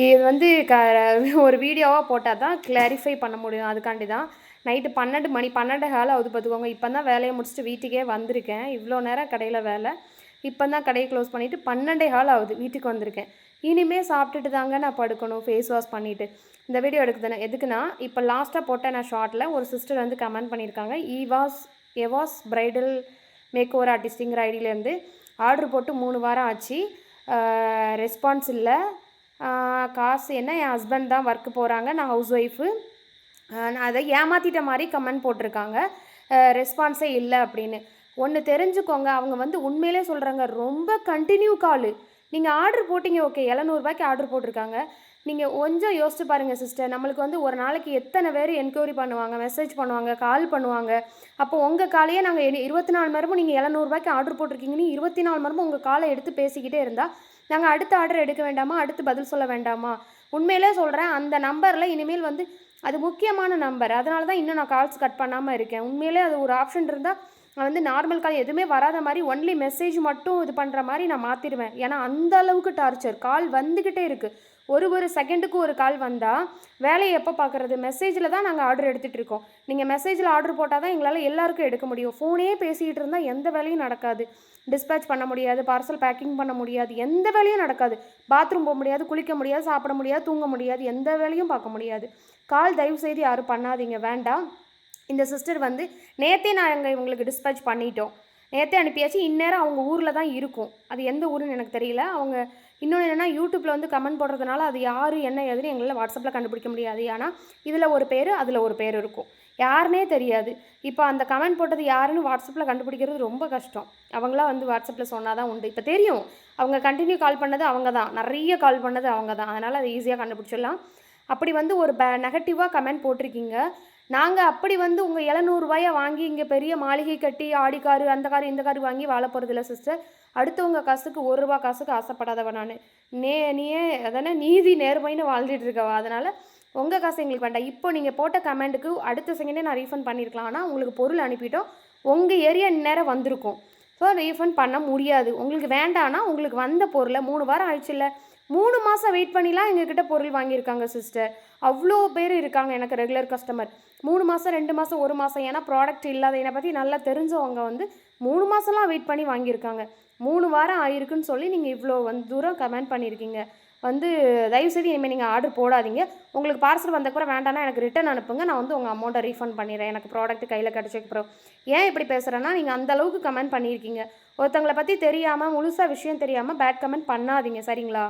இது வந்து க ஒரு வீடியோவாக போட்டால் தான் கிளாரிஃபை பண்ண முடியும். அதுக்காண்டி தான் நைட்டு பன்னெண்டு மணி பன்னெண்டு காலம் ஆகுது பார்த்துக்கோங்க. இப்போ தான் வேலையை முடிச்சுட்டு வீட்டுக்கே வந்திருக்கேன். இவ்வளோ நேரம் கடையில் வேலை. இப்போ தான் கடையை க்ளோஸ் பண்ணிவிட்டு பன்னெண்டே கால் ஆகுது. வீட்டுக்கு வந்திருக்கேன். இனிமேல் சாப்பிட்டுட்டு தாங்க நான் படுக்கணும். ஃபேஸ் வாஷ் பண்ணிவிட்டு இந்த வீடியோ எடுக்குதுன்னு. எதுக்குன்னா இப்போ லாஸ்ட்டாக போட்ட நான் ஷார்ட்டில் ஒரு சிஸ்டர் வந்து கமெண்ட் பண்ணியிருக்காங்க. Eva's Eva's bridal makeover ஆர்டிஸ்டிங்கிற ஐடியிலேருந்து ஆர்டர் போட்டு மூணு வாரம் ஆச்சு. ரெஸ்பான்ஸ் இல்லை. காசு என்ன? என் ஹஸ்பண்ட் தான் ஒர்க்கு போகிறாங்க நான் ஹவுஸ் ஒய்ஃபு நான் அதை ஏமாற்றிட்ட மாதிரி கமெண்ட் போட்டிருக்காங்க. ரெஸ்பான்ஸே இல்லை அப்படின்னு. ஒன்று தெரிஞ்சுக்கோங்க. அவங்க வந்து உண்மையிலே சொல்கிறாங்க ரொம்ப கண்டினியூ காலு நீங்கள் ஆர்டர் போட்டிங்க. ஓகே எழுநூறுபாய்க்கு ஆர்டர் போட்டிருக்காங்க. நீங்கள் கொஞ்சம் யோசிச்சு பாருங்கள் சிஸ்டர் நம்மளுக்கு வந்து ஒரு நாளைக்கு எத்தனை பேர் என்கொயரி பண்ணுவாங்க மெசேஜ் பண்ணுவாங்க கால் பண்ணுவாங்க. அப்போ உங்கள் காலையே நாங்கள் இருபத்தி நாலு மணி நேரமும் நீங்கள் எழுநூறுபாய்க்கு ஆர்டர் போட்டிருக்கீங்கன்னு இருபத்தி நாலு மணி நேரமும் உங்கள் காலை எடுத்து பேசிக்கிட்டே இருந்தால் நாங்கள் அடுத்த ஆர்டர் எடுக்க வேண்டாமா? அடுத்து பதில் சொல்ல வேண்டாமா? உண்மையிலே சொல்கிறேன் அந்த நம்பரில் இனிமேல் வந்து அது முக்கியமான நம்பர் அதனால தான் இன்னும் நான் கால்ஸ் கட் பண்ணாமல் இருக்கேன். உண்மையிலே அது ஒரு ஆப்ஷன் இருந்தால் நான் வந்து நார்மல் கால் எதுவுமே வராத மாதிரி ஒன்லி மெசேஜ் மட்டும் இது பண்ணுற மாதிரி நான் மாற்றிடுவேன் ஏன்னா அந்த அளவுக்கு டார்ச்சர் கால் வந்துக்கிட்டே இருக்குது ஒரு ஒரு செகண்டுக்கு ஒரு கால் வந்தால் வேலையை எப்போ பார்க்குறது? மெசேஜில் தான் நாங்கள் ஆர்டர் எடுத்துகிட்டு இருக்கோம். நீங்கள் மெசேஜில் ஆர்டர் போட்டால் தான் எங்களால் எல்லாருக்கும் எடுக்க முடியும். ஃபோனே பேசிக்கிட்டு இருந்தால் எந்த வேலையும் நடக்காது. டிஸ்பேச் பண்ண முடியாது பார்சல் பேக்கிங் பண்ண முடியாது எந்த வேலையும் நடக்காது. பாத்ரூம் போக முடியாது குளிக்க முடியாது சாப்பிட முடியாது தூங்க முடியாது எந்த வேலையும் பார்க்க முடியாது. கால் தயவு செய்து யாரும் பண்ணாதீங்க வேண்டாம். இந்த சிஸ்டர் வந்து நேற்றே நாங்கள் இவங்களுக்கு டிஸ்பேச் பண்ணிட்டோம். நேற்றே அனுப்பியாச்சு இந்நேரம் அவங்க ஊரில் தான் இருக்கும். அது எந்த ஊருன்னு எனக்கு தெரியல. அவங்க இன்னொன்று என்னென்னா யூடியூப்பில் வந்து கமெண்ட் போடுறதுனால அது யார் என்ன ஏதுன்னு எங்களால் வாட்ஸ்அப்பில் கண்டுபிடிக்க முடியாது. ஏன்னா இதில் ஒரு பேர் அதில் ஒரு பேர் இருக்கும். யாருனே தெரியாது. இப்போ அந்த கமெண்ட் போட்டது யாருன்னு வாட்ஸ்அப்பில் கண்டுபிடிக்கிறது ரொம்ப கஷ்டம். அவங்களாம் வந்து வாட்ஸ்அப்பில் சொன்னால் தான் உண்டு. இப்போ தெரியும். அவங்க கண்டினியூ கால் பண்ணது அவங்க தான் நிறைய கால் பண்ணது அவங்க தான் அதனால் அதை ஈஸியாக கண்டுபிடிச்சிடலாம். அப்படி வந்து ஒரு ப நெகட்டிவாக கமெண்ட் போட்டிருக்கீங்க. நாங்கள் அப்படி வந்து உங்கள் எழுநூறுபாயை வாங்கி இங்கே பெரிய மாளிகை கட்டி ஆடி காரு அந்த காரு இந்த காரு வாங்கி வாழ போகிறதில்ல சிஸ்டர் அடுத்தவங்க காசுக்கு ஒரு ரூபா காசுக்கு ஆசைப்படாதவ நான். நே நீயே அதானே நீதி நேர்மைன்னு வாழ்ந்துட்டு இருக்கவா? அதனால் உங்கள் காசு எங்களுக்கு வேண்டாம். இப்போ நீங்கள் போட்ட கமெண்ட்டுக்கு அடுத்த செகண்டே நான் ரீஃபண்ட் பண்ணியிருக்கலாம் ஆனால் உங்களுக்கு பொருள் அனுப்பிட்டோம். உங்கள் ஏரியா நேரம் வந்திருக்கும். ஸோ ரீஃபண்ட் பண்ண முடியாது. உங்களுக்கு வேண்டாம்னா உங்களுக்கு வந்த பொருளை மூணு வாரம் ஆயிடுச்சுல்ல மூணு மாதம் வெயிட் பண்ணிலாம் எங்ககிட்ட பொருள் வாங்கியிருக்காங்க சிஸ்டர் அவ்வளோ பேர் இருக்காங்க எனக்கு ரெகுலர் கஸ்டமர் மூணு மாதம் ரெண்டு மாதம் ஒரு மாதம் ஏன்னா ப்ராடக்ட் இல்லாத என்னை பற்றி நல்லா தெரிஞ்சவங்க வந்து மூணு மாதம்லாம் வெயிட் பண்ணி வாங்கியிருக்காங்க. மூணு வாரம் ஆயிருக்குன்னு சொல்லி நீங்கள் இவ்வளோ வந்து தூரம் கமெண்ட் பண்ணியிருக்கீங்க. வந்து தயவுசெய்து இனிமேல் நீங்கள் ஆர்டர் போடாதீங்க. உங்களுக்கு பார்சல் வந்தக்கப்புறம் வேண்டாம்னா எனக்கு ரிட்டன் அனுப்புங்க. நான் வந்து உங்கள் அமௌண்ட்டை ரீஃபண்ட் பண்ணிடுறேன். எனக்கு ப்ராடக்ட் கையில் கிடச்சிக்கப்புறம் ஏன் இப்படி பேசுகிறேன்னா நீங்கள் அந்தளவுக்கு கமெண்ட் பண்ணியிருக்கீங்க. ஒருத்தங்களை பற்றி தெரியாமல் முழுசாக விஷயம் தெரியாமல் பேட் கமெண்ட் பண்ணாதீங்க. சரிங்களா?